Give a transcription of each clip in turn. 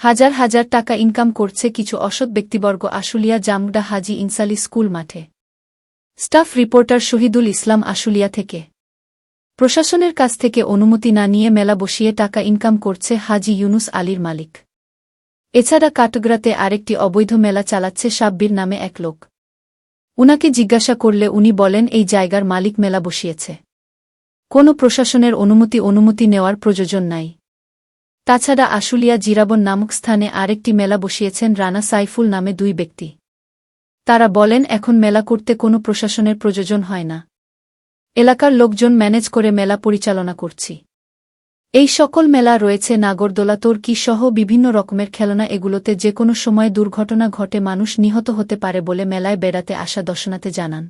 হাজার হাজার টাকা ইনকাম করছে কিছু অসৎ ব্যক্তিবর্গ আশুলিয়া জামডা হাজি ইনসালি স্কুল মাঠে। স্টাফ রিপোর্টার শহীদুল ইসলাম আশুলিয়া থেকে। প্রশাসনের কাছ থেকে অনুমতি না নিয়ে মেলা বসিয়ে টাকা ইনকাম করছে হাজি ইউনুস আলীর মালিক। এছাড়া কাটগ্রাতে আরেকটি অবৈধ মেলা চালাচ্ছে সাব্বির নামে এক লোক। উনাকে জিজ্ঞাসা করলে উনি বলেন, এই জায়গার মালিক মেলা বসিয়েছে। কোনো প্রশাসনের অনুমতি অনুমতি নেওয়ার প্রয়োজন নাই। তাছাড়া আশুলিয়া জিরাবন নামক স্থানে আরেকটি মেলা বসিয়েছেন রানা সাইফুল নামে দুই ব্যক্তি। তারা বলেন, এখন মেলা করতে কোনো প্রশাসনের প্রয়োজন হয় না। এলাকার লোকজন ম্যানেজ করে মেলা পরিচালনা করছি। এই সকল মেলা রয়েছে নাগরদোলা, তর্কি সহ বিভিন্ন রকমের খেলনা, এগুলোতে যে কোনো সময় দুর্ঘটনা ঘটে মানুষ নিহত হতে পারে বলে মেলায় বেড়াতে আসা দর্শনাতে জানান।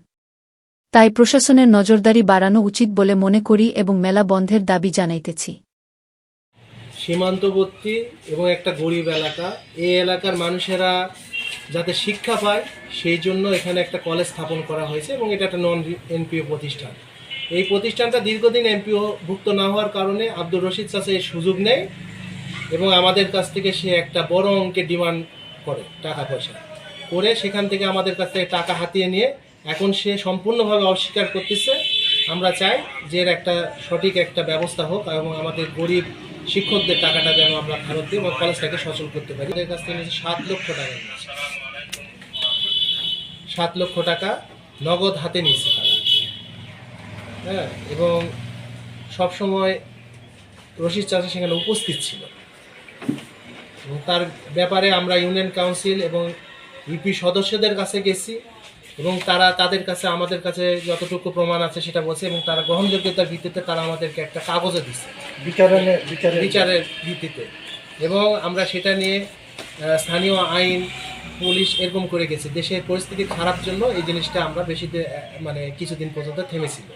তাই প্রশাসনের নজরদারি বাড়ানো উচিত বলে মনে করি এবং মেলা বন্ধের দাবি জানাইতেছি। সীমান্তবর্তী এবং একটা গরিব এলাকা। এই এলাকার মানুষেরা যাতে শিক্ষা পায়, সেই জন্য এখানে একটা কলেজ স্থাপন করা হয়েছে এবং এটা একটা নন এনপিও প্রতিষ্ঠান। এই প্রতিষ্ঠানটা দীর্ঘদিন এমপিও ভুক্ত না হওয়ার কারণে আব্দুর রশিদ চাষে এই সুযোগ নেয় এবং আমাদের কাছ থেকে সে একটা বড় অঙ্কের ডিমান্ড করে টাকা পয়সা করে সেখান থেকে আমাদের কাছ থেকে টাকা হাতিয়ে নিয়ে এখন সে সম্পূর্ণভাবে অস্বীকার করতেছে। আমরা চাই যে এর একটা সঠিক একটা ব্যবস্থা হোক এবং আমাদের গরিব শিক্ষকদের টাকাটা যেন আমরা ফেরত দিই এবং কলেজটাকে সচল করতে পারি। এদের কাছ থেকে সাত লক্ষ টাকা নিয়েছে। সাত লক্ষ টাকা নগদ হাতে নিয়েছে তারা। হ্যাঁ এবং সবসময় রশিদ চাষা সেখানে উপস্থিত ছিল। এবং তার ব্যাপারে আমরা ইউনিয়ন কাউন্সিল এবং ইউপি সদস্যদের কাছে গেছি। এবং তারা তাদের কাছে আমাদের কাছে যতটুকু প্রমাণ আছে সেটা বলছে এবং তারা গ্রহণযোগ্যতার ভিত্তিতে তারা আমাদেরকে একটা কাগজে দিচ্ছে বিচারণে বিচারের ভিত্তিতে। এবং আমরা সেটা নিয়ে স্থানীয় আইন পুলিশ এরকম করে গেছি। দেশের পরিস্থিতি খারাপ জন্য এই জিনিসটা আমরা বেশি মানে কিছুদিন পর্যন্ত থেমেছিল।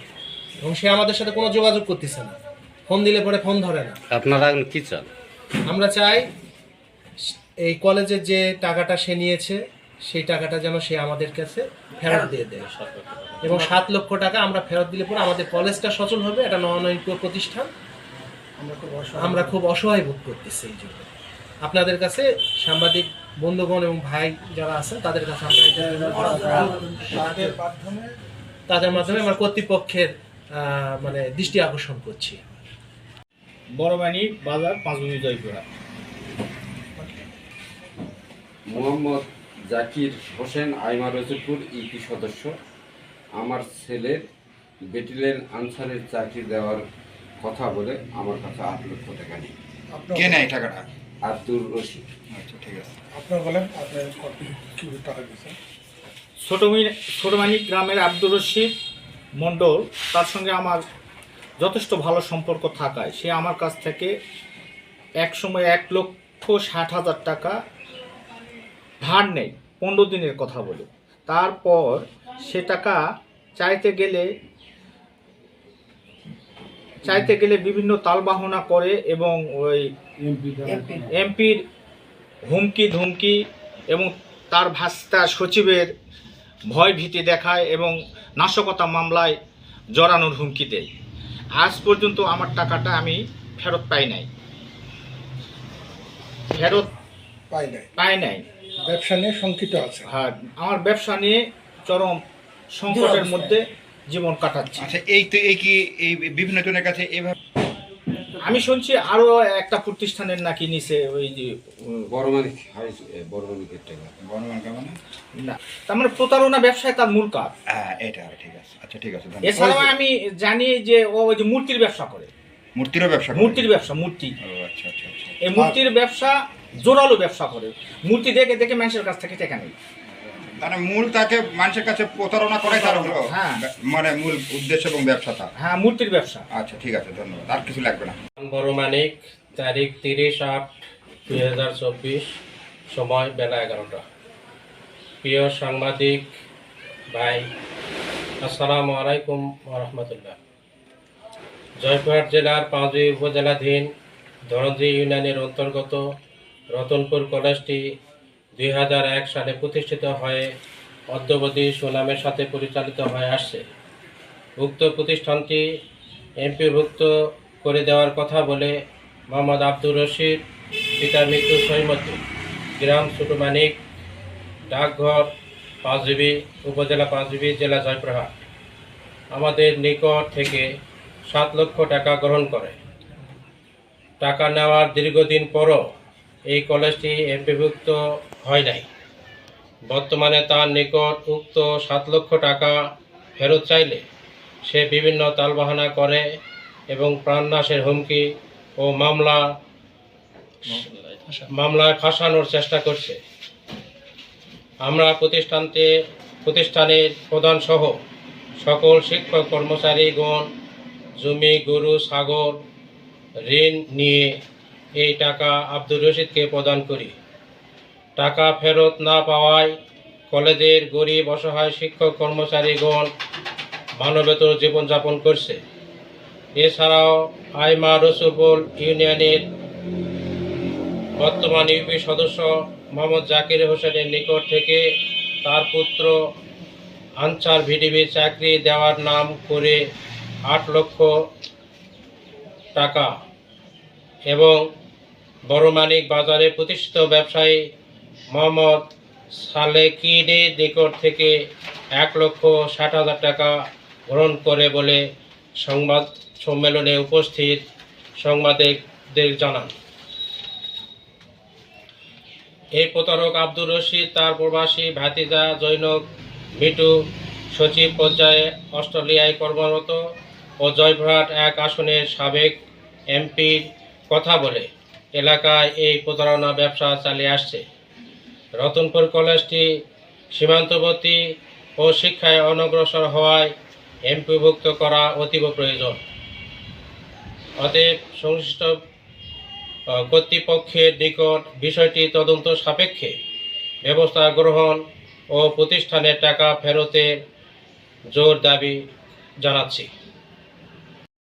এবং সে আমাদের সাথে কোনো যোগাযোগ করতেছে না। ফোন দিলে পরে ফোন ধরে না। আপনারা কি চান? আমরা চাই এই কলেজের যে টাকাটা সে নিয়েছে সেই টাকাটা যেন সে আমাদের কাছে ফেরত দিয়ে দেয়। এবং সাত লক্ষ টাকা আমরা ফেরত দিলে পরে আমাদের কলেজটা সচল হবে এটা নয়নৈক্য প্রতিষ্ঠান। আমরা খুব অসহায়। বোধ করতেছি এই জন্য। আপনাদের কাছে সাংবাদিক বন্ধুগণ এবং ভাই যারা আছেন তাদের কাছে আমরা তাদের মাধ্যমে আমরা কর্তৃপক্ষের মানে দৃষ্টি আকর্ষণ করছি। বড়বাণী বাজার পাঁচবি জয়পুরা মোহাম্মদ জাকির হোসেন আইমা রসুলপুর ইপি সদস্য। আমার ছেলের বেটিলেন আনসারের চাকরি দেওয়ার কথা বলে আমার কাছে আট লক্ষ টাকা নেই। কে নেয় টাকাটা? আব্দুর রশিদ। আচ্ছা ঠিক আছে। আপনার বলেন আপনার কত টাকা দিয়েছেন ছোটমানি গ্রামের আব্দুর রশিদ মণ্ডল তার সঙ্গে আমার যথেষ্ট ভালো সম্পর্ক থাকায় সে আমার কাছ থেকে এক সময় এক লক্ষ ষাট হাজার টাকা ধার নেই পনেরো দিনের কথা বলে। তারপর সে টাকা চাইতে গেলে চাইতে গেলে বিভিন্ন তালবাহনা করে এবং ওই এমপির হুমকি ধুমকি এবং তার ভাস্তা সচিবের ভয় ভীতি দেখায় এবং নাশকতা মামলায় জড়ানোর হুমকি দেয়। আজ পর্যন্ত আমার টাকাটা আমি ফেরত পাই নাই। ফেরত পাই নাই। পাই নাই। ব্যবসা নিয়ে শঙ্কিত আছে হ্যাঁ আমার ব্যবসা নিয়ে চরম সংকটের মধ্যে জীবন কাটাচ্ছি। আচ্ছা এই তো এই কি এই বিভিন্ন জনের কাছে এইভাবে আমি শুনছি আরও একটা প্রতিষ্ঠানের নাকি নিচে ওই যে বড়মানি কেমন? না তার মানে প্রতারণা ব্যবসায় তার মূল কাজ। হ্যাঁ এটা ঠিক আছে। আচ্ছা ঠিক আছে এছাড়াও আমি জানি যে ও ওই যে মূর্তির ব্যবসা করে। মূর্তিরও ব্যবসা মূর্তির ব্যবসা মূর্তি। আচ্ছা আচ্ছা আচ্ছা। এই মূর্তির ব্যবসা জোরালো ব্যবসা করে। মূর্তি দেখে দেখে মানুষের কাছ থেকে টাকা নেই মানে মূল তাকে মানুষের কাছে প্রতারণা তার হলো? হ্যাঁ। মানে মূল উদ্দেশ্য এবং ব্যবসাটা হ্যাঁ মূর্তির ব্যবসা। আচ্ছা ঠিক আছে ধন্যবাদ। আর কিছু লাগবে না? বড় মানিক তারিখ তিরিশ আট দুই হাজার চব্বিশ সময় বেলা এগারোটা। প্রিয় সাংবাদিক ভাই আসসালামু আলাইকুম রহমতুল্লাহ জয়পুরহাট জেলার পাঁচই উপজেলাধীন ধরঞ্জি ইউনিয়নের অন্তর্গত রতনপুর কলেজটি দুই হাজার এক সালে প্রতিষ্ঠিত হয়ে অদ্যবধি সুনামের সাথে পরিচালিত হয়ে আসছে। উক্ত প্রতিষ্ঠানটি এমপিভুক্ত করে দেওয়ার কথা বলে মোহাম্মদ আব্দুর রশিদ, পিতার মৃত্যু সৈমতি, গ্রাম ছোটমানিক, ডাকঘর পাঁচবিবি উপজেলা পাঁচবিবি জেলা জয়পুরহাট আমাদের নিকট থেকে সাত লক্ষ টাকা গ্রহণ করে। টাকা নেওয়ার দীর্ঘদিন পরও এই কলেজটি এমপিভুক্ত হয় নাই। বর্তমানে তার নিকট উক্ত সাত লক্ষ টাকা ফেরত চাইলে সে বিভিন্ন তালবাহানা করে এবং প্রাণনাশের হুমকি ও মামলা মামলায় ফাঁসানোর চেষ্টা করছে। আমরা প্রতিষ্ঠানতে প্রতিষ্ঠানের প্রধান সহ সকল শিক্ষক কর্মচারীগণ, জমি, গরু, ছাগল, ঋণ নিয়ে এই টাকা আব্দুর রশিদকে প্রদান করি। টাকা ফেরত না পাওয়ায় কলেজের গরিব, অসহায় শিক্ষক, কর্মচারীগণ মানবেতর জীবনযাপন করছে। এছাড়াও আইমা রসুলপুর ইউনিয়নের বর্তমান ইউপি সদস্য মোহাম্মদ জাকির হোসেনের নিকট থেকে তার পুত্র আনসার ভিডিবি চাকরি দেওয়ার নাম করে আট লক্ষ টাকা এবং বড় মানিক বাজারে প্রতিষ্ঠিত ব্যবসায়ী মোহাম্মদ সালেকিনের নিকট থেকে এক লক্ষ ষাট হাজার টাকা গ্রহণ করে বলে সংবাদ সম্মেলনে উপস্থিত সাংবাদিকদের জানান। এই প্রতারক আব্দুর রশিদ, তার প্রবাসী ভাতিজা জৈনক মিটু সচিব পর্যায়ে অস্ট্রেলিয়ায় কর্মরত ও জয়পুরহাট এক আসনের সাবেক এমপির কথা বলে। এলাকায় এই প্রতারণা ব্যবসা চালিয়ে আসছে। রতনপুর কলেজটি সীমান্তবর্তী ও শিক্ষায় অনগ্রসর হওয়ায় এমপিভুক্ত করা অতীব প্রয়োজন। অতএব সংশ্লিষ্ট কর্তৃপক্ষের নিকট বিষয়টি তদন্ত সাপেক্ষে ব্যবস্থা গ্রহণ ও প্রতিষ্ঠানের টাকা ফেরতের জোর দাবি জানাচ্ছি।